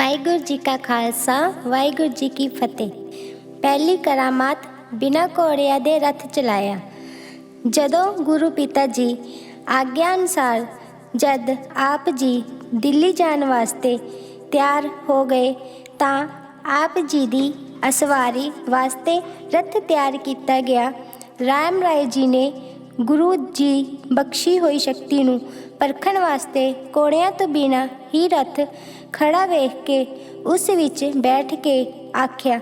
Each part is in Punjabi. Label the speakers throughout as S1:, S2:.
S1: ਵਾਹਿਗੁਰੂ ਜੀ ਕਾ ਖਾਲਸਾ, ਵਾਹਿਗੁਰੂ ਜੀ ਕੀ ਫਤਿਹ। ਪਹਿਲੀ ਕਰਾਮਾਤ ਬਿਨਾ ਘੋੜਿਆਂ ਦੇ ਰਥ ਚਲਾਇਆ। ਜਦੋਂ ਗੁਰੂ ਪਿਤਾ ਜੀ ਆਗਿਆ ਅਨੁਸਾਰ ਜਦ ਆਪ ਜੀ ਦਿੱਲੀ ਜਾਣ ਵਾਸਤੇ ਤਿਆਰ ਹੋ ਗਏ, ਤਾਂ ਆਪ ਜੀ ਦੀ ਅਸਵਾਰੀ ਵਾਸਤੇ ਰੱਥ ਤਿਆਰ ਕੀਤਾ ਗਿਆ। ਰਾਮ ਰਾਏ ਜੀ ਨੇ ਗੁਰੂ ਜੀ ਬਖਸ਼ੀ ਹੋਈ ਸ਼ਕਤੀ ਨੂੰ ਪਰਖਣ ਵਾਸਤੇ ਕੋੜਿਆਂ ਤੋਂ ਬਿਨਾ ਹੀ ਰੱਥ ਖੜਾ ਵੇਖ ਕੇ ਉਸ ਵਿੱਚ ਬੈਠ ਕੇ ਆਖਿਆ,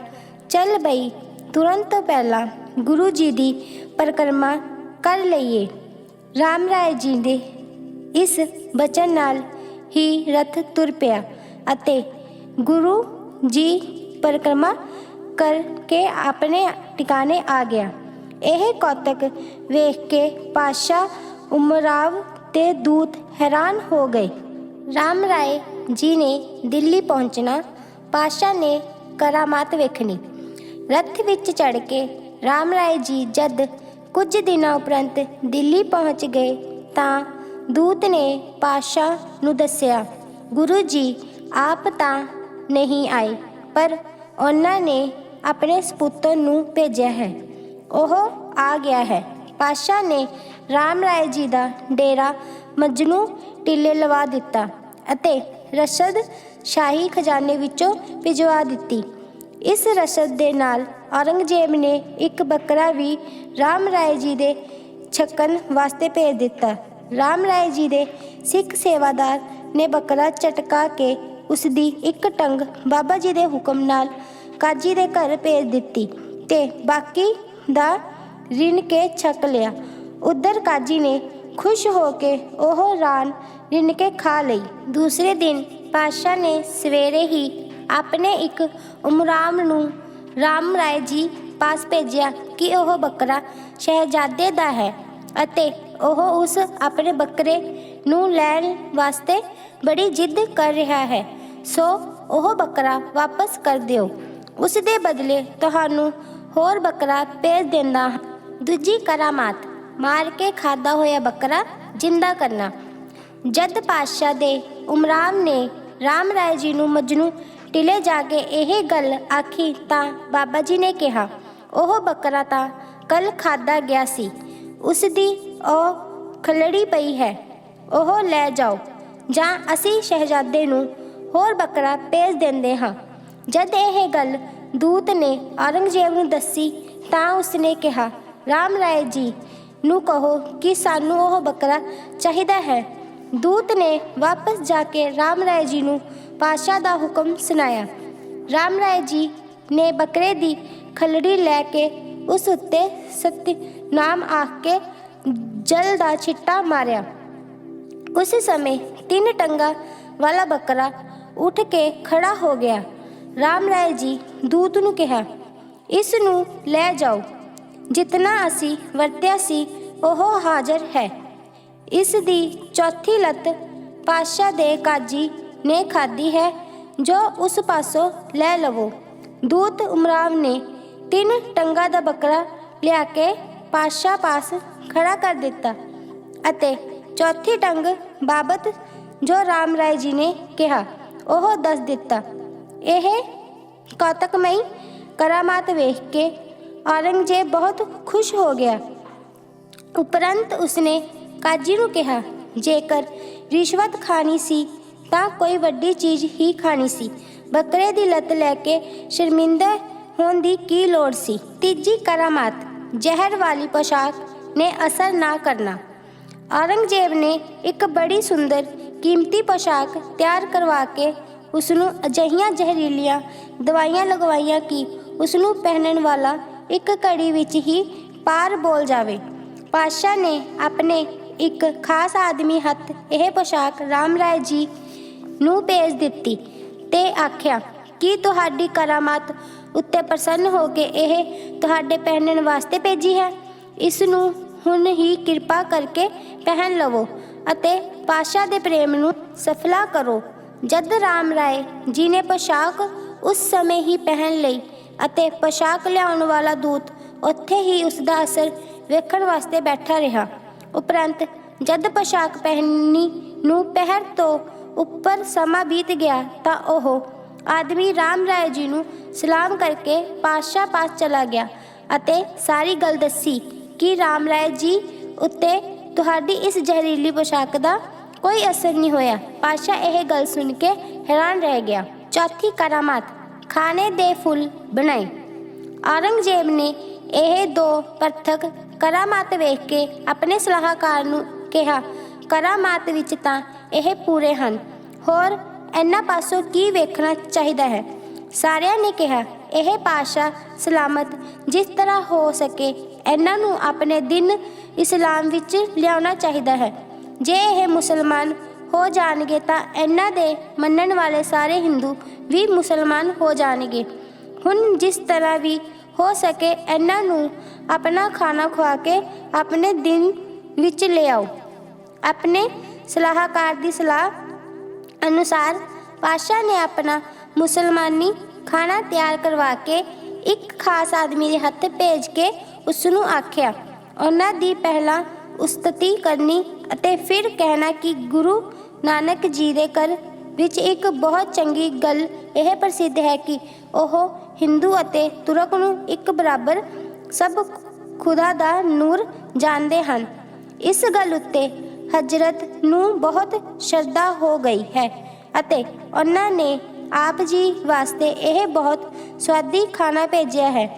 S1: ਚੱਲ ਬਈ ਤੁਰੰਤ ਤੋਂ ਪਹਿਲਾਂ ਗੁਰੂ ਜੀ ਦੀ ਪਰਿਕਰਮਾ ਕਰ ਲਈਏ। ਰਾਮ ਰਾਏ ਜੀ ਦੇ ਇਸ ਬਚਨ ਨਾਲ ਹੀ ਰਥ ਤੁਰ ਪਿਆ ਅਤੇ ਗੁਰੂ ਜੀ ਪਰਿਕਰਮਾ ਕਰਕੇ ਆਪਣੇ ਟਿਕਾਣੇ ਆ ਗਿਆ। ਇਹ ਕੌਤਕ ਵੇਖ ਕੇ ਪਾਸ਼ਾ ਉਮਰਾਵ ਤੇ ਦੂਤ ਹੈਰਾਨ ਹੋ ਗਏ। ਰਾਮ ਰਾਏ ਜੀ ਨੇ ਦਿੱਲੀ ਪਹੁੰਚਣਾ ਪਾਸ਼ਾ ਨੇ ਕਰਾਮਾਤ ਵੇਖਣੀ। ਰੱਥ ਵਿੱਚ ਚੜ ਕੇ ਰਾਮ ਰਾਏ ਜੀ ਜਦ ਕੁਝ ਦਿਨਾਂ ਉਪਰੰਤ ਦਿੱਲੀ ਪਹੁੰਚ ਗਏ ਤਾਂ ਦੂਤ ਨੇ ਪਾਸ਼ਾ ਨੂੰ ਦੱਸਿਆ, ਗੁਰੂ ਜੀ, ਆਪ ਤਾਂ ਨਹੀਂ ਆਏ, ਪਰ ਉਹਨਾਂ ਨੇ ਆਪਣੇ ਸਪੁੱਤਰ ਨੂੰ ਭੇਜਿਆ ਹੈ। ਉਹ ਆ ਗਿਆ ਹੈ। ਪਾਸ਼ਾ ਨੇ ਰਾਮ ਰਾਏ ਜੀ ਦਾ ਡੇਰਾ ਮਜਨੂ ਟਿੱਲੇ ਲਵਾ ਦਿੱਤਾ ਅਤੇ ਰਸ਼ਦ ਸ਼ਾਹੀ ਖਜ਼ਾਨੇ ਵਿੱਚੋਂ ਭਿਜਵਾ ਦਿੱਤੀ। ਇਸ ਰਸ਼ਦ ਦੇ ਨਾਲ ਔਰੰਗਜ਼ੇਬ ਨੇ ਇੱਕ ਬੱਕਰਾ ਵੀ ਰਾਮ ਰਾਏ ਜੀ ਦੇ ਛਕਣ ਵਾਸਤੇ ਭੇਜ ਦਿੱਤਾ। ਰਾਮ ਰਾਏ ਜੀ ਦੇ ਸਿੱਖ ਸੇਵਾਦਾਰ ਨੇ ਬੱਕਰਾ ਚਟਕਾ ਕੇ ਉਸ ਦੀ ਇੱਕ ਟੰਗ ਬਾਬਾ ਜੀ ਦੇ ਹੁਕਮ ਨਾਲ ਕਾਜੀ ਦੇ ਘਰ ਭੇਜ ਦਿੱਤੀ ਤੇ ਬਾਕੀ ਦਾ ਰਿਨ ਕੇ ਛਕ ਲਿਆ। ਉਧਰ ਕਾਜੀ ਨੇ ਖੁਸ਼ ਹੋ ਕੇ ਉਹ ਰਾਨ ਰਿਨ ਕੇ ਖਾ ਲਈ। ਦੂਸਰੇ ਦਿਨ ਪਾਸ਼ਾ ਨੇ ਸਵੇਰੇ ਹੀ ਆਪਣੇ ਇੱਕ ਉਮਰਾਮ ਨੂੰ ਰਾਮ ਰਾਏ ਜੀ ਪਾਸ ਭੇਜਿਆ ਕਿ ਉਹ ਬੱਕਰਾ ਸ਼ਹਿਜ਼ਾਦੇ ਦਾ ਹੈ ਅਤੇ ਉਹ ਉਸ ਆਪਣੇ ਬੱਕਰੇ ਨੂੰ ਲੈਣ ਵਾਸਤੇ ਬੜੀ ਜਿੱਦ ਕਰ ਰਿਹਾ ਹੈ। ਸੋ ਉਹ ਬੱਕਰਾ ਵਾਪਸ ਕਰ ਦਿਓ। ਉਸ ਦੇ ਬਦਲੇ ਤੁਹਾਨੂੰ ਹੋਰ ਬੱਕਰਾ ਭੇਜ ਦਿੰਦਾ ਹਾਂ। ਦੂਜੀ ਕਰਾਮਾਤ। ਮਾਰ ਕੇ ਖਾਦਾ ਹੋਇਆ ਬੱਕਰਾ ਜਿੰਦਾ ਕਰਨਾ। ਜਦ ਪਾਤਸ਼ਾਹ ਦੇ ਉਮਰਾਮ ਨੇ ਰਾਮ ਰਾਏ ਜੀ ਨੂੰ ਮਜਨੂ ਟਿਲੇ ਜਾ ਕੇ ਇਹ ਗੱਲ ਆਖੀ ਤਾਂ ਬਾਬਾ ਜੀ ਨੇ ਕਿਹਾ, ਉਹ ਬੱਕਰਾ ਤਾਂ ਕੱਲ ਖਾਦਾ ਗਿਆ ਸੀ। ਉਸ ਦੀ ਉਹ ਖਲੜੀ ਪਈ ਹੈ। ਉਹ ਲੈ ਜਾਓ। ਜਾਂ ਅਸੀਂ ਸ਼ਹਿਜ਼ਾਦੇ ਨੂੰ ਹੋਰ ਬੱਕਰਾ ਭੇਜ ਦਿੰਦੇ ਹਾਂ। ਜਦ ਇਹ ਗੱਲ ਦੂਤ ਨੇ ਔਰੰਗਜ਼ੇਬ ਨੂੰ ਦੱਸੀ ਤਾਂ ਉਸਨੇ ਕਿਹਾ, ਰਾਮ ਰਾਏ ਜੀ ਨੂੰ ਕਹੋ ਕਿ ਸਾਨੂੰ ਉਹ ਬੱਕਰਾ ਚਾਹੀਦਾ ਹੈ। ਦੂਤ ਨੇ ਵਾਪਸ ਜਾ ਕੇ ਰਾਮ ਰਾਏ ਜੀ ਨੂੰ ਪਾਸ਼ਾ ਦਾ ਹੁਕਮ ਸੁਣਾਇਆ। ਰਾਮ ਰਾਏ ਜੀ ਨੇ ਬੱਕਰੇ ਦੀ ਖਲੜੀ ਲੈ ਕੇ ਉਸ ਉੱਤੇ ਸਤਿ ਨਾਮ ਆਖ ਕੇ ਜਲ ਦਾ ਛਿੱਟਾ ਮਾਰਿਆ। ਉਸ ਸਮੇਂ ਤਿੰਨ ਟੰਗਾ ਵਾਲਾ ਬੱਕਰਾ ਉੱਠ ਕੇ ਖੜਾ ਹੋ ਗਿਆ। ਰਾਮ ਰਾਏ ਜੀ ਦੂਤ ਨੂੰ ਕਿਹਾ, ਇਸ ਨੂੰ ਲੈ ਜਾਓ। ਜਿਤਨਾ ਅਸੀਂ ਵਰਤਿਆ ਸੀ, ਉਹ ਹਾਜ਼ਰ ਹੈ। ਇਸ ਦੀ ਚੌਥੀ ਲੱਤ ਪਾਸ਼ਾ ਦੇ ਕਾਜੀ ਨੇ ਖਾਦੀ ਹੈ, ਜੋ ਉਸ ਪਾਸੋਂ ਲੈ ਲਵੋ। ਦੂਤ ਉਮਰਾਵ ਨੇ ਤਿੰਨ ਟੰਗਾ ਦਾ ਬੱਕਰਾ ਲਿਆ ਕੇ ਪਾਸ਼ਾ ਪਾਸ ਖੜਾ ਕਰ ਦਿੱਤਾ ਅਤੇ ਚੌਥੀ ਟੰਗ ਬਾਬਤ ਜੋ ਰਾਮ ਰਾਏ ਜੀ ਨੇ ਕਿਹਾ, ਉਹ ਦੱਸ ਦਿੱਤਾ। ਇਹ ਕੌਤਕਮਈ ਕਰਾਮਾਤ ਵੇਖ ਕੇ ਔਰੰਗਜ਼ੇਬ ਬਹੁਤ ਖੁਸ਼ ਹੋ ਗਿਆ। ਉਪਰੰਤ ਉਸਨੇ ਕਾਜੀ ਨੂੰ ਕਿਹਾ, ਜੇਕਰ ਰਿਸ਼ਵਤ ਖਾਣੀ ਸੀ, ਤਾਂ ਕੋਈ ਵੱਡੀ ਚੀਜ਼ ਹੀ ਖਾਣੀ ਸੀ। ਬੱਕਰੇ ਦੀ ਲੱਤ ਲੈ ਕੇ ਸ਼ਰਮਿੰਦਾ ਹੋਣ ਦੀ ਕੀ ਲੋੜ ਸੀ? ਤੀਜੀ ਕਰਾਮਾਤ, ਜ਼ਹਿਰ ਵਾਲੀ ਪੋਸ਼ਾਕ ਨੇ ਅਸਰ ਨਾ ਕਰਨਾ। ਔਰੰਗਜ਼ੇਬ ਨੇ ਇੱਕ ਬੜੀ ਸੁੰਦਰ ਕੀਮਤੀ ਪੋਸ਼ਾਕ ਤਿਆਰ ਕਰਵਾ ਕੇ ਉਸ ਨੂੰ ਅਜਿਹੀਆਂ ਜ਼ਹਿਰੀਲੀਆਂ ਦਵਾਈਆਂ ਲਗਵਾਈਆਂ ਕਿ ਉਸ ਨੂੰ ਪਹਿਨਣ ਵਾਲਾ ਇੱਕ ਘੜੀ ਵਿੱਚ ਹੀ ਪਾਰ ਬੋਲ ਜਾਵੇ। ਪਾਸ਼ਾ ਨੇ ਆਪਣੇ ਇੱਕ ਖਾਸ ਆਦਮੀ ਹੱਥ ਇਹ ਪੋਸ਼ਾਕ ਰਾਮ ਰਾਏ ਜੀ ਨੂੰ ਭੇਜ ਦਿੱਤੀ ਤੇ ਆਖਿਆ, ਕਿ ਤੁਹਾਡੀ ਕਰਾਮਾਤ ਉੱਤੇ ਪ੍ਰਸੰਨ ਹੋ ਕੇ ਇਹ ਤੁਹਾਡੇ ਪਹਿਨਣ ਵਾਸਤੇ ਭੇਜੀ ਹੈ? ਇਸ ਨੂੰ ਹੁਣ ਹੀ ਕਿਰਪਾ ਕਰਕੇ ਪਹਿਨ ਲਵੋ ਅਤੇ ਪਾਸ਼ਾ ਦੇ ਪ੍ਰੇਮ ਨੂੰ ਸਫਲਾ ਕਰੋ। ਜਦ ਰਾਮ ਰਾਏ ਜੀ ਨੇ ਪੋਸ਼ਾਕ ਉਸ ਸਮੇਂ ਹੀ ਪਹਿਨ ਲਈ ਅਤੇ ਪੋਸ਼ਾਕ ਲਿਆਉਣ ਵਾਲਾ ਦੂਤ ਉੱਥੇ ਹੀ ਉਸ ਦਾ ਅਸਰ ਵੇਖਣ ਵਾਸਤੇ ਬੈਠਾ ਰਿਹਾ। ਉਪਰੰਤ ਜਦ ਪੋਸ਼ਾਕ ਪਹਿਨਣੀ ਨੂੰ ਪਹਿਰ ਤੋਂ ਉੱਪਰ ਸਮਾਂ ਬੀਤ ਗਿਆ ਤਾਂ ਉਹ ਆਦਮੀ ਰਾਮ ਰਾਏ ਜੀ ਨੂੰ ਸਲਾਮ ਕਰਕੇ ਪਾਤਸ਼ਾਹ ਪਾਸ ਚਲਾ ਗਿਆ ਅਤੇ ਸਾਰੀ ਗੱਲ ਦੱਸੀ ਕਿ ਰਾਮ ਰਾਏ ਜੀ ਉੱਤੇ ਤੁਹਾਡੀ ਇਸ ਜ਼ਹਿਰੀਲੀ ਪੋਸ਼ਾਕ ਦਾ ਕੋਈ ਅਸਰ ਨਹੀਂ ਹੋਇਆ। ਪਾਤਸ਼ਾਹ ਇਹ ਗੱਲ ਸੁਣ ਕੇ ਹੈਰਾਨ ਰਹਿ ਗਿਆ। ਚੌਥੀ ਕਰਾਮਾਤ ਖਾਣੇ ਦੇ ਫੁੱਲ ਬਣਾਏ। ਔਰੰਗਜ਼ੇਬ ਨੇ ਇਹ ਦੋ ਪਰਥਕ ਕਰਾਮਾਤ ਵੇਖ ਕੇ ਆਪਣੇ ਸਲਾਹਕਾਰ ਨੂੰ ਕਿਹਾ, ਕਰਾਮਾਤ ਵਿੱਚ ਤਾਂ ਇਹ ਪੂਰੇ ਹਨ। ਹੋਰ ਇਹਨਾਂ ਪਾਸੋਂ ਕੀ ਵੇਖਣਾ ਚਾਹੀਦਾ ਹੈ? ਸਾਰਿਆਂ ਨੇ ਕਿਹਾ, ਇਹ ਪਾਸ਼ਾ ਸਲਾਮਤ ਜਿਸ ਤਰ੍ਹਾਂ ਹੋ ਸਕੇ ਇਹਨਾਂ ਨੂੰ ਆਪਣੇ ਦਿਨ ਇਸਲਾਮ ਵਿੱਚ ਲਿਆਉਣਾ ਚਾਹੀਦਾ ਹੈ। ਜੇ ਇਹ ਮੁਸਲਮਾਨ ਹੋ ਜਾਣਗੇ ਤਾਂ ਇਹਨਾਂ ਦੇ ਮੰਨਣ ਵਾਲੇ ਸਾਰੇ ਹਿੰਦੂ ਵੀ ਮੁਸਲਮਾਨ ਹੋ ਜਾਣਗੇ। ਹੁਣ ਜਿਸ ਤਰ੍ਹਾਂ ਵੀ ਹੋ ਸਕੇ ਇਹਨਾਂ ਨੂੰ ਆਪਣਾ ਖਾਣਾ ਖਵਾ ਕੇ ਆਪਣੇ ਦਿਨ ਵਿੱਚ ਲਿਆਓ ਆਪਣੇ ਸਲਾਹਕਾਰ ਦੀ ਸਲਾਹ ਅਨੁਸਾਰ ਪਾਸ਼ਾ ਨੇ ਆਪਣਾ ਮੁਸਲਮਾਨੀ ਖਾਣਾ ਤਿਆਰ ਕਰਵਾ ਕੇ ਇੱਕ ਖਾਸ ਆਦਮੀ ਦੇ ਹੱਥ ਭੇਜ ਕੇ ਉਸ ਨੂੰ ਆਖਿਆ, ਉਹਨਾਂ ਦੀ ਪਹਿਲਾਂ ਉਸਤਤੀ ਕਰਨੀ ਅਤੇ ਫਿਰ ਕਹਿਣਾ ਕਿ ਗੁਰੂ ਨਾਨਕ ਜੀ ਦੇ ਘਰ ਵਿੱਚ ਇੱਕ ਬਹੁਤ ਚੰਗੀ ਗੱਲ ਇਹ ਪ੍ਰਸਿੱਧ ਹੈ ਕਿ ਉਹ ਹਿੰਦੂ ਅਤੇ ਤੁਰਕ ਨੂੰ ਇੱਕ ਬਰਾਬਰ ਸਭ ਖੁਦਾ ਦਾ ਨੂਰ ਜਾਣਦੇ ਹਨ। ਇਸ ਗੱਲ ਉੱਤੇ ਹਜ਼ਰਤ ਨੂੰ ਬਹੁਤ ਸ਼ਰਧਾ ਹੋ ਗਈ ਹੈ ਅਤੇ ਉਹਨਾਂ ਨੇ ਆਪ ਜੀ ਵਾਸਤੇ ਇਹ ਬਹੁਤ ਸਵਾਦੀ ਖਾਣਾ ਭੇਜਿਆ ਹੈ।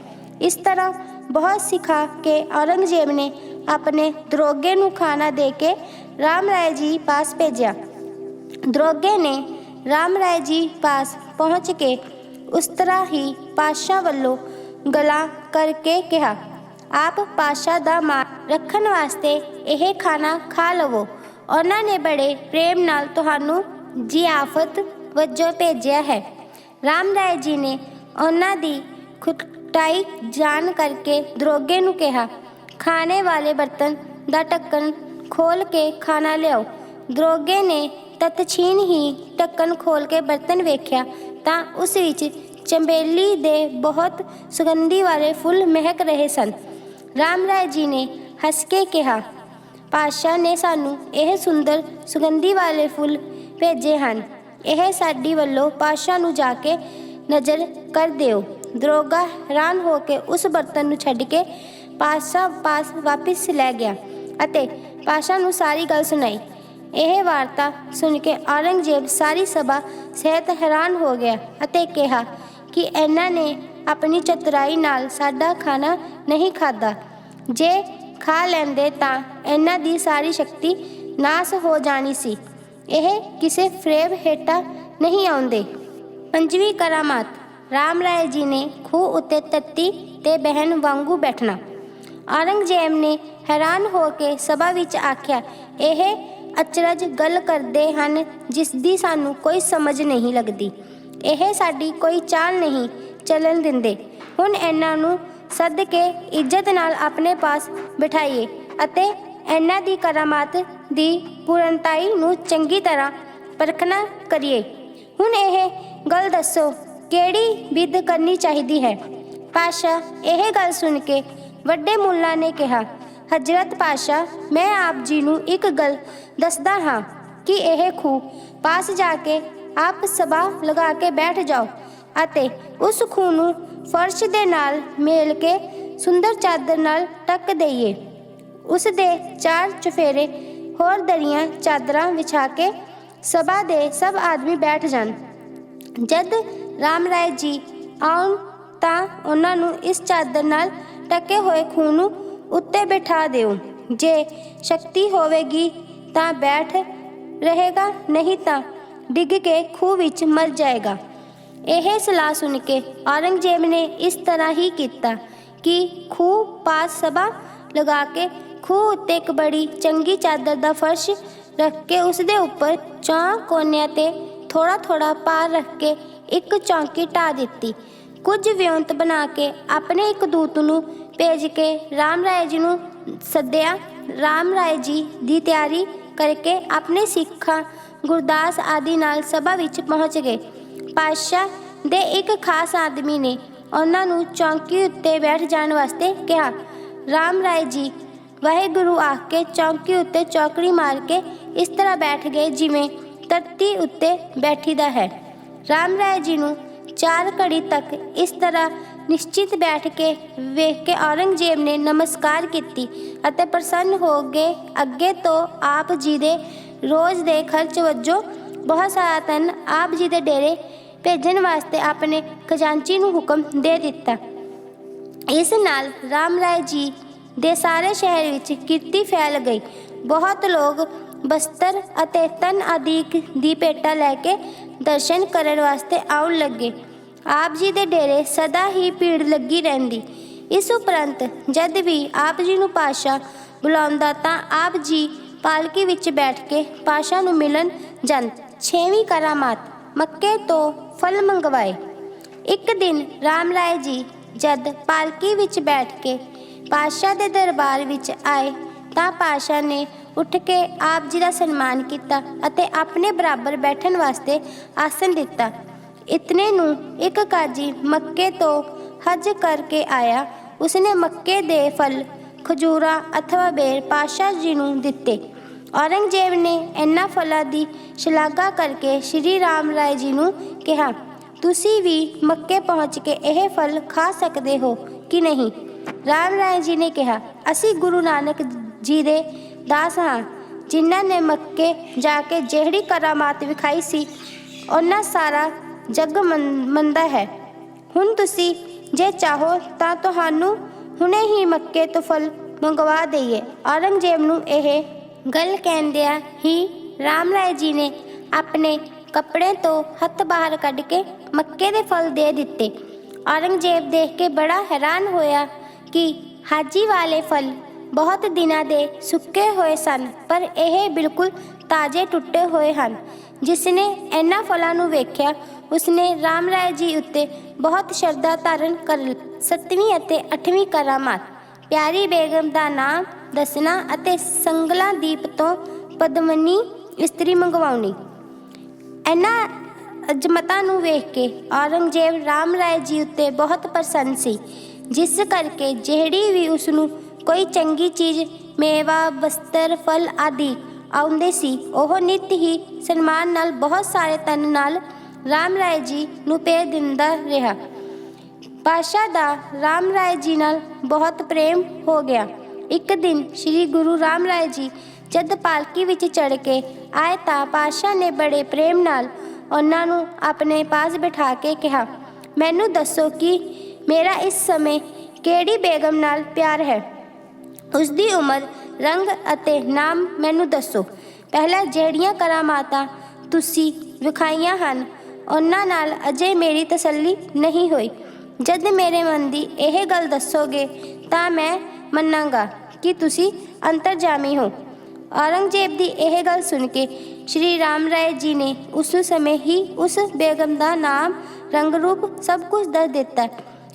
S1: ਇਸ ਤਰ੍ਹਾਂ ਬਹੁਤ ਸਿਖਾ ਕੇ ਔਰੰਗਜ਼ੇਬ ਨੇ ਆਪਣੇ ਦਰੋਗੇ ਨੂੰ ਖਾਣਾ ਦੇ ਕੇ ਰਾਮ ਰਾਏ ਜੀ ਪਾਸ ਭੇਜਿਆ। ਦਰੋਗੇ ਨੇ ਰਾਮ ਰਾਏ ਜੀ ਪਾਸ ਪਹੁੰਚ ਕੇ ਉਸ ਤਰ੍ਹਾਂ ਹੀ ਪਾਸ਼ਾ ਵੱਲੋਂ ਗਲਾ ਕਰਕੇ ਕਿਹਾ ਆਪ ਪਾਸ਼ਾ ਦਾ ਮਾਣ ਰੱਖਣ ਵਾਸਤੇ ਇਹ ਖਾਣਾ ਖਾ ਲਵੋ ਉਹਨਾਂ ਨੇ ਬੜੇ ਪ੍ਰੇਮ ਨਾਲ ਤੁਹਾਨੂੰ ਜਿਆਫਤ ਵਜੋਂ ਭੇਜਿਆ ਹੈ ਰਾਮ ਰਾਏ ਜੀ ਨੇ ਉਹਨਾਂ ਦੀ ਖੁਟਾਈ ਜਾਣ ਕਰਕੇ ਦਰੋਗੇ ਨੂੰ ਕਿਹਾ ਖਾਣੇ ਵਾਲੇ ਬਰਤਨ ਦਾ ਢੱਕਣ ਖੋਲ ਕੇ ਖਾਣਾ ਲਿਆਓ ਦਰੋਗੇ ਨੇ ਤਤਛੀਨ ਹੀ ਢੱਕਣ ਖੋਲ ਕੇ ਬਰਤਨ ਵੇਖਿਆ ਤਾਂ ਉਸ ਵਿੱਚ ਚੰਬੇਲੀ ਦੇ ਬਹੁਤ ਸੁਗੰਧੀ ਵਾਲੇ ਫੁੱਲ ਮਹਿਕ ਰਹੇ ਸਨ। ਰਾਮ ਰਾਏ ਜੀ ਨੇ ਹੱਸ ਕੇ ਕਿਹਾ ਪਾਸ਼ਾ ਨੇ ਸਾਨੂੰ ਇਹ ਸੁੰਦਰ ਸੁਗੰਧੀ ਵਾਲੇ ਫੁੱਲ ਭੇਜੇ ਹਨ। ਇਹ ਸਾਡੀ ਵੱਲੋਂ ਪਾਸ਼ਾ ਨੂੰ ਜਾ ਕੇ ਨਜ਼ਰ ਕਰ ਦਿਓ। ਦਰੋਗਾ ਹੈਰਾਨ ਹੋ ਕੇ ਉਸ ਬਰਤਨ ਨੂੰ ਛੱਡ ਕੇ ਪਾਸ਼ਾ ਪਾਸ ਵਾਪਿਸ ਲੈ ਗਿਆ ਅਤੇ ਪਾਸ਼ਾ ਨੂੰ ਸਾਰੀ ਗੱਲ ਸੁਣਾਈ। ਇਹ ਵਾਰਤਾ ਸੁਣ ਕੇ ਔਰੰਗਜ਼ੇਬ ਸਾਰੀ ਸਭਾ ਸਹਿਤ ਹੈਰਾਨ ਹੋ ਗਿਆ ਅਤੇ ਕਿਹਾ ਕਿ ਇਹਨਾਂ ਨੇ ਆਪਣੀ ਚਤੁਰਾਈ ਨਾਲ ਸਾਡਾ ਖਾਣਾ ਨਹੀਂ ਖਾਦਾ ਜੇ ਖਾ ਲੈਂਦੇ ਤਾਂ ਇਹਨਾਂ ਦੀ ਸਾਰੀ ਸ਼ਕਤੀ ਨਾਸ ਹੋ ਜਾਣੀ ਸੀ। ਇਹ ਕਿਸੇ ਫਰੇਬ ਹੇਠਾਂ ਨਹੀਂ ਆਉਂਦੇ। ਪੰਜਵੀਂ ਕਰਾਮਾਤ, ਰਾਮ ਰਾਏ ਜੀ ਨੇ ਖੂਹ ਉੱਤੇ ਤੱਤੀ ਤੇ ਬਹਿਣ ਵਾਂਗੂ ਬੈਠਣਾ। ਔਰੰਗਜ਼ੇਬ ਨੇ ਹੈਰਾਨ ਹੋ ਕੇ ਸਭਾ ਵਿੱਚ ਆਖਿਆ, ਇਹ ਅਚਰਜ ਗੱਲ ਕਰਦੇ ਹਨ ਜਿਸ ਦੀ ਸਾਨੂੰ ਕੋਈ ਸਮਝ ਨਹੀਂ ਲੱਗਦੀ। ਇਹ ਸਾਡੀ ਕੋਈ ਚਾਲ ਨਹੀਂ, ਚੱਲਣ ਦਿੰਦੇ। ਹੁਣ ਇਹਨਾਂ ਨੂੰ ਸੱਦ ਕੇ ਇੱਜ਼ਤ ਨਾਲ ਆਪਣੇ ਪਾਸ ਬਿਠਾਈਏ ਅਤੇ ਇਹਨਾਂ ਦੀ ਕਰਾਮਾਤ ਦੀ ਪੂਰਨਤਾਈ ਨੂੰ ਚੰਗੀ ਤਰ੍ਹਾਂ ਪਰਖਣਾ ਕਰੀਏ। ਹੁਣ ਇਹ ਗੱਲ ਦੱਸੋ, ਕਿਹੜੀ ਵਿਧ ਕਰਨੀ ਚਾਹੀਦੀ ਹੈ? ਪਾਸ਼ਾ ਇਹ ਗੱਲ ਸੁਣ ਕੇ ਵੱਡੇ ਮੁੱਲਾ ਨੇ ਕਿਹਾ, ਹਜ਼ਰਤ ਪਾਸ਼ਾ ਮੈਂ ਆਪ ਜੀ ਨੂੰ ਇੱਕ ਗੱਲ ਦੱਸਦਾ ਹਾਂ ਕਿ ਇਹ ਖੂਹ ਪਾਸ ਜਾ ਕੇ ਆਪ ਸਭਾ ਲਗਾ ਕੇ ਬੈਠ ਜਾਓ ਅਤੇ ਉਸ ਖੂਹ ਨੂੰ ਫਰਸ਼ ਦੇ ਨਾਲ ਮੇਲ ਕੇ ਸੁੰਦਰ ਚਾਦਰ ਨਾਲ ਟੱਕ ਦਈਏ। ਉਸ ਦੇ ਚਾਰ ਚਫੇਰੇ ਹੋਰ ਦਰੀਆਂ ਚਾਦਰਾਂ ਵਿਛਾ ਕੇ ਸਭਾ ਦੇ ਸਭ ਆਦਮੀ ਬੈਠ ਜਾਣ। ਜਦ ਰਾਮ ਰਾਏ ਜੀ ਆਉਣ ਤਾਂ ਉਹਨਾਂ ਨੂੰ ਇਸ ਚਾਦਰ ਨਾਲ ਟਕੇ ਹੋਏ ਖੂਹ ਨੂੰ ਉੱਤੇ ਬਿਠਾ ਦਿਓ। ਜੇ ਸ਼ਕਤੀ ਹੋਵੇਗੀ ਤਾਂ ਬੈਠ ਰਹੇਗਾ, ਨਹੀਂ ਤਾਂ ਡਿੱਗ ਕੇ ਖੂਹ ਵਿੱਚ ਮਰ ਜਾਏਗਾ। ਇਹ ਸਲਾਹ ਸੁਣ ਕੇ ਔਰੰਗਜ਼ੇਬ ਨੇ ਇਸ ਤਰ੍ਹਾਂ ਹੀ ਕੀਤਾ ਕਿ ਖੂਹ ਪਾਸ ਸਭਾ ਲਗਾ ਕੇ ਖੂਹ ਉੱਤੇ ਇੱਕ ਬੜੀ ਚੰਗੀ ਚਾਦਰ ਦਾ ਫਰਸ਼ ਰੱਖ ਕੇ ਉਸ ਦੇ ਉੱਪਰ ਚਾਂ ਕੋਨਿਆਂ ਤੇ ਥੋੜਾ ਥੋੜਾ ਪਾਰ ਰੱਖ ਕੇ ਇੱਕ ਚੌਂਕੀ ਢਾ ਦਿੱਤੀ। ਕੁਝ ਵਿਉਂਤ ਬਣਾ ਕੇ ਆਪਣੇ ਇੱਕ ਦੂਤ ਨੂੰ ਭੇਜ ਕੇ ਰਾਮ ਰਾਏ ਜੀ ਨੂੰ ਸੱਦਿਆ। ਰਾਮ ਰਾਏ ਜੀ ਦੀ ਤਿਆਰੀ ਕਰਕੇ ਆਪਣੇ ਸਿੱਖਾਂ, ਗੁਰਦਾਸ ਆਦਿ ਨਾਲ ਸਭਾ ਵਿੱਚ ਪਹੁੰਚ ਗਏ। ਪਾਤਸ਼ਾਹ ਦੇ ਇੱਕ ਖਾਸ ਆਦਮੀ ਨੇ ਉਹਨਾਂ ਨੂੰ ਚੌਂਕੀ ਉੱਤੇ ਬੈਠ ਜਾਣ ਵਾਸਤੇ ਕਿਹਾ। ਰਾਮ ਰਾਏ ਜੀ, ਵਾਹਿਗੁਰੂ ਆਖ ਕੇ ਚੌਂਕੀ ਉੱਤੇ ਚੌਕੜੀ ਮਾਰ ਕੇ ਇਸ ਤਰ੍ਹਾਂ ਬੈਠ ਗਏ ਜਿਵੇਂ ਧਰਤੀ ਉੱਤੇ ਬੈਠੀਦਾ ਹੈ। ਰਾਮ ਰਾਏ ਜੀ ਨੂੰ ਚਾਰ ਘੜੀ ਤੱਕ ਇਸ ਤਰ੍ਹਾਂ ਨਿਸ਼ਚਿਤ ਬੈਠ ਕੇ ਵੇਖ ਕੇ ਔਰੰਗਜ਼ੇਬ ਨੇ ਨਮਸਕਾਰ ਕੀਤੀ ਅਤੇ ਪ੍ਰਸੰਨ ਹੋ ਗਏ ਅੱਗੇ ਤੋਂ ਆਪ ਜੀ ਦੇ ਰੋਜ਼ ਦੇ ਖਰਚ ਵਜੋਂ ਬਹੁਤ ਸਾਰਾ ਧਨ ਆਪ ਜੀ ਦੇ ਡੇਰੇ ਭੇਜਣ ਵਾਸਤੇ ਆਪਣੇ ਖਜ਼ਾਨਚੀ ਨੂੰ ਹੁਕਮ ਦੇ ਦਿੱਤਾ। ਇਸ ਨਾਲ ਰਾਮ ਰਾਏ ਜੀ ਦੇ ਸਾਰੇ ਸ਼ਹਿਰ ਵਿੱਚ ਕੀਰਤੀ ਫੈਲ ਗਈ। ਬਹੁਤ ਲੋਕ ਬਸਤਰ ਅਤੇ ਤਨ ਆਦਿਕ ਦੀ ਭੇਟਾ ਲੈ ਕੇ ਦਰਸ਼ਨ ਕਰਨ ਵਾਸਤੇ ਆਉਣ ਲੱਗੇ। ਆਪ ਜੀ ਦੇ ਡੇਰੇ ਸਦਾ ਹੀ ਭੀੜ ਲੱਗੀ ਰਹਿੰਦੀ। ਇਸ ਉਪਰੰਤ ਜਦ ਵੀ ਆਪ ਜੀ ਨੂੰ ਪਾਸ਼ਾ ਬੁਲਾਉਂਦਾ ਤਾਂ ਆਪ ਜੀ ਪਾਲਕੀ ਵਿੱਚ ਬੈਠ ਕੇ ਪਾਸ਼ਾ ਨੂੰ ਮਿਲਣ ਜਾਂਦੇ। ਛੇਵੀਂ ਕਰਾਮਾਤ ਮੱਕੇ ਤੋਂ ਫਲ ਮੰਗਵਾਏ। ਇੱਕ ਦਿਨ ਰਾਮ ਰਾਏ ਜੀ ਜਦ ਪਾਲਕੀ ਵਿੱਚ ਬੈਠ ਕੇ ਪਾਸ਼ਾ ਦੇ ਦਰਬਾਰ ਵਿੱਚ ਆਏ ਤਾਂ ਪਾਸ਼ਾ ਨੇ ਉੱਠ ਕੇ ਆਪ ਜੀ ਦਾ ਸਨਮਾਨ ਕੀਤਾ ਅਤੇ ਆਪਣੇ ਬਰਾਬਰ ਬੈਠਣ ਵਾਸਤੇ ਆਸਨ ਦਿੱਤਾ। ਇਤਨੇ ਨੂੰ ਇੱਕ ਕਾਜੀ ਮੱਕੇ ਤੋਂ ਹਜ ਕਰਕੇ ਆਇਆ। ਉਸਨੇ ਮੱਕੇ ਦੇ ਫਲ, ਖਜੂਰਾ ਅਥਵਾ ਬੇਰ ਪਾਸ਼ਾ ਜੀ ਨੂੰ ਦਿੱਤੇ। ਔਰੰਗਜ਼ੇਬ ਨੇ ਇਹਨਾਂ ਫਲਾਂ ਦੀ ਸ਼ਲਾਘਾ ਕਰਕੇ ਸ਼੍ਰੀ ਰਾਮ ਰਾਏ ਜੀ ਨੂੰ ਕਿਹਾ, ਤੁਸੀਂ ਵੀ ਮੱਕੇ ਪਹੁੰਚ ਕੇ ਇਹ ਫਲ ਖਾ ਸਕਦੇ ਹੋ ਕਿ ਨਹੀਂ? ਰਾਮ ਰਾਏ ਜੀ ਨੇ ਕਿਹਾ, ਅਸੀਂ ਗੁਰੂ ਨਾਨਕ ਜੀ ਦੇ ਦਾਸ ਹਾਂ। ਜਿਨ੍ਹਾਂ ਨੇ ਮੱਕੇ ਜਾ ਕੇ ਜਿਹੜੀ ਕਰਾਮਾਤ ਵਿਖਾਈ ਸੀ, ਉਹਨਾਂ ਸਾਰਾ ਜੱਗ ਮੰਨ- ਮੰਨਦਾ ਹੈ। ਹੁਣ ਤੁਸੀਂ ਜੇ ਚਾਹੋ ਤਾਂ ਤੁਹਾਨੂੰ ਹੁਣੇ ਹੀ ਮੱਕੇ ਤੋਂ ਫਲ ਮੰਗਵਾ ਦਈਏ। ਔਰੰਗਜ਼ੇਬ ਨੂੰ ਇਹ ਗੱਲ ਕਹਿੰਦਿਆਂ ਹੀ ਰਾਮ ਰਾਏ ਜੀ ਨੇ ਆਪਣੇ ਕੱਪੜੇ ਤੋਂ ਹੱਥ ਬਾਹਰ ਕੱਢ ਕੇ ਮੱਕੇ ਦੇ ਫਲ ਦੇ ਦਿੱਤੇ। ਔਰੰਗਜ਼ੇਬ ਦੇਖ ਕੇ ਬੜਾ ਹੈਰਾਨ ਹੋਇਆ ਕਿ ਹਾਜੀ ਵਾਲੇ ਫਲ ਬਹੁਤ ਦਿਨਾਂ ਦੇ ਸੁੱਕੇ ਹੋਏ ਸਨ, ਪਰ ਇਹ ਬਿਲਕੁਲ ਤਾਜ਼ੇ ਟੁੱਟੇ ਹੋਏ ਹਨ। ਜਿਸ ਨੇ ਇਹਨਾਂ ਫਲਾਂ ਨੂੰ ਵੇਖਿਆ ਉਸਨੇ ਰਾਮ ਰਾਏ ਜੀ ਉੱਤੇ ਬਹੁਤ ਸ਼ਰਧਾ ਧਾਰਨ ਕਰ ਸੱਤਵੀਂ ਅਤੇ ਅੱਠਵੀਂ ਕਰਾਮਾਤ, ਪਿਆਰੀ ਬੇਗਮ ਦਾ ਨਾਮ ਦੱਸਣਾ ਅਤੇ ਸੰਗਲਾ ਦੀਪ ਤੋਂ ਪਦਮਨੀ ਇਸਤਰੀ ਮੰਗਵਾਉਣੀ। ਇਹਨਾਂ ਅਜਮਤਾਂ ਨੂੰ ਵੇਖ ਕੇ ਔਰੰਗਜ਼ੇਬ ਰਾਮ ਰਾਏ ਜੀ ਉੱਤੇ ਬਹੁਤ ਪ੍ਰਸੰਨ ਸੀ, ਜਿਸ ਕਰਕੇ ਜਿਹੜੀ ਵੀ ਉਸ ਨੂੰ ਕੋਈ ਚੰਗੀ ਚੀਜ਼, ਮੇਵਾ ਬਸਤਰ ਫਲ ਆਦਿ ਆਉਂਦੇ ਸੀ, ਉਹ ਨਿਤ ਹੀ ਸਨਮਾਨ ਨਾਲ ਬਹੁਤ ਸਾਰੇ ਤਨ ਨਾਲ ਰਾਮ ਰਾਏ ਜੀ ਨੂੰ ਭੇਜ ਦਿੰਦਾ ਰਿਹਾ। ਪਾਸ਼ਾ ਦਾ ਰਾਮ ਰਾਏ ਜੀ ਨਾਲ ਬਹੁਤ ਪ੍ਰੇਮ ਹੋ ਗਿਆ। ਇੱਕ ਦਿਨ ਸ੍ਰੀ ਗੁਰੂ ਰਾਮ ਰਾਏ ਜੀ ਜਦ ਪਾਲਕੀ ਵਿੱਚ ਚੜ ਕੇ ਆਏ ਤਾਂ ਪਾਸ਼ਾ ਨੇ ਬੜੇ ਪ੍ਰੇਮ ਨਾਲ ਉਹਨਾਂ ਨੂੰ ਆਪਣੇ ਪਾਸ ਬਿਠਾ ਕੇ ਕਿਹਾ, ਮੈਨੂੰ ਦੱਸੋ ਕਿ ਮੇਰਾ ਇਸ ਸਮੇਂ ਕਿਹੜੀ ਬੇਗਮ ਨਾਲ ਪਿਆਰ ਹੈ? ਉਸ ਦੀ ਉਮਰ, ਰੰਗ ਅਤੇ ਨਾਮ ਮੈਨੂੰ ਦੱਸੋ। ਪਹਿਲਾਂ ਜਿਹੜੀਆਂ ਕਰਾਮਾਤਾਂ ਤੁਸੀਂ ਵਿਖਾਈਆਂ ਹਨ ਉਹਨਾਂ ਨਾਲ ਅਜੇ ਮੇਰੀ ਤਸੱਲੀ ਨਹੀਂ ਹੋਈ। ਜਦ ਮੇਰੇ ਮਨ ਦੀ ਇਹ ਗੱਲ ਦੱਸੋਗੇ ਤਾਂ ਮੈਂ ਮੰਨਾਂਗਾ ਕਿ ਤੁਸੀਂ ਅੰਤਰਜਾਮੀ ਹੋ। ਔਰੰਗਜ਼ੇਬ ਦੀ ਇਹ ਗੱਲ ਸੁਣ ਕੇ ਸ਼੍ਰੀ ਰਾਮ ਰਾਏ ਜੀ ਨੇ ਉਸ ਸਮੇਂ ਹੀ ਉਸ ਬੇਗਮ ਦਾ ਨਾਮ ਰੰਗ ਰੂਪ ਸਭ ਕੁਝ ਦੱਸ ਦਿੱਤਾ।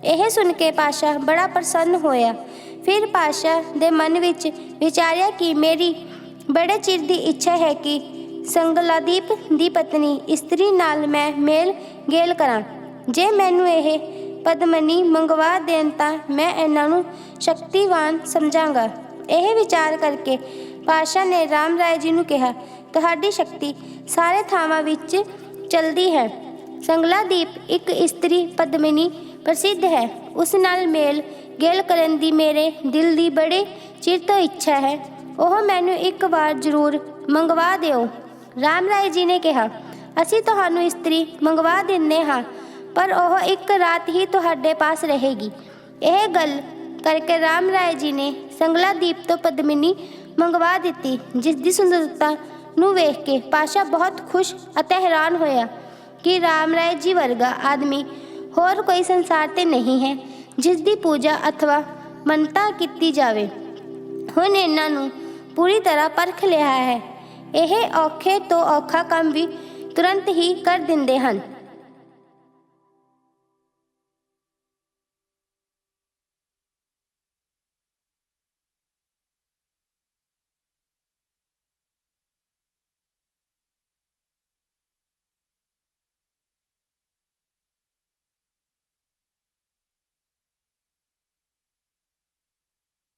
S1: ਇਹ ਸੁਣ ਕੇ ਪਾਸ਼ਾ ਬੜਾ ਪ੍ਰਸੰਨ ਹੋਇਆ। ਫਿਰ ਪਾਸ਼ਾ ਦੇ ਮਨ ਵਿੱਚ ਵਿਚਾਰਿਆ ਕਿ ਮੇਰੀ ਬੜੇ ਚਿਰ ਦੀ ਇੱਛਾ ਹੈ ਕਿ ਸੰਗਲਾਦੀਪ ਦੀ ਪਤਨੀ ਇਸਤਰੀ ਨਾਲ ਮੈਂ ਮੇਲ ਗੇਲ ਕਰਾਂ। ਜੇ ਮੈਨੂੰ ਇਹ ਪਦਮਨੀ ਮੰਗਵਾ ਦੇਣ ਤਾਂ ਮੈਂ ਇਹਨਾਂ ਨੂੰ ਸ਼ਕਤੀਵਾਨ ਸਮਝਾਂਗਾ। ਇਹ ਵਿਚਾਰ ਕਰਕੇ ਪਾਸ਼ਾ ਨੇ ਰਾਮ ਰਾਏ ਜੀ ਨੂੰ ਕਿਹਾ, ਤੁਹਾਡੀ ਸ਼ਕਤੀ ਸਾਰੇ ਥਾਵਾਂ ਵਿੱਚ ਚਲਦੀ ਹੈ। ਸੰਗਲਾਦੀਪ ਇੱਕ ਇਸਤਰੀ ਪਦਮਨੀ ਪ੍ਰਸਿੱਧ ਹੈ। ਉਸ ਨਾਲ ਮੇਲ ਗੇਲ ਕਰਨ ਦੀ ਮੇਰੇ ਦਿਲ ਦੀ ਬੜੇ ਚਿਰ ਤੋਂ ਇੱਛਾ ਹੈ। ਉਹ ਮੈਨੂੰ ਇੱਕ ਵਾਰ ਜ਼ਰੂਰ ਮੰਗਵਾ ਦਿਓ। ਰਾਮ ਰਾਏ ਜੀ ਨੇ ਕਿਹਾ, ਅਸੀਂ ਤੁਹਾਨੂੰ ਇਸਤਰੀ ਮੰਗਵਾ ਦਿੰਦੇ ਹਾਂ, ਪਰ ਉਹ ਇੱਕ ਰਾਤ ਹੀ ਤੁਹਾਡੇ ਪਾਸ ਰਹੇਗੀ। ਇਹ ਗੱਲ ਕਰਕੇ ਰਾਮ ਰਾਏ ਜੀ ਨੇ ਸੰਗਲਾ ਦੀਪ ਤੋਂ ਪਦਮਿਨੀ ਮੰਗਵਾ ਦਿੱਤੀ, ਜਿਸ ਦੀ ਸੁੰਦਰਤਾ ਨੂੰ ਵੇਖ ਕੇ ਪਾਸ਼ਾ ਬਹੁਤ ਖੁਸ਼ ਅਤੇ ਹੈਰਾਨ ਹੋਇਆ ਕਿ ਰਾਮ ਰਾਏ ਜੀ ਵਰਗਾ ਆਦਮੀ ਹੋਰ ਕੋਈ ਸੰਸਾਰ ਤੇ ਨਹੀਂ ਹੈ, ਜਿਸ ਦੀ ਪੂਜਾ ਅਥਵਾ ਮੰਨਤਾ ਕੀਤੀ ਜਾਵੇ। ਹੁਣ ਇਹਨਾਂ ਨੂੰ ਪੂਰੀ ਤਰ੍ਹਾਂ ਪਰਖ ਲਿਆ ਹੈ। ਇਹ ਔਖੇ ਤੋਂ ਔਖਾ ਕੰਮ ਵੀ ਤੁਰੰਤ ਹੀ ਕਰ ਦਿੰਦੇ ਹਨ।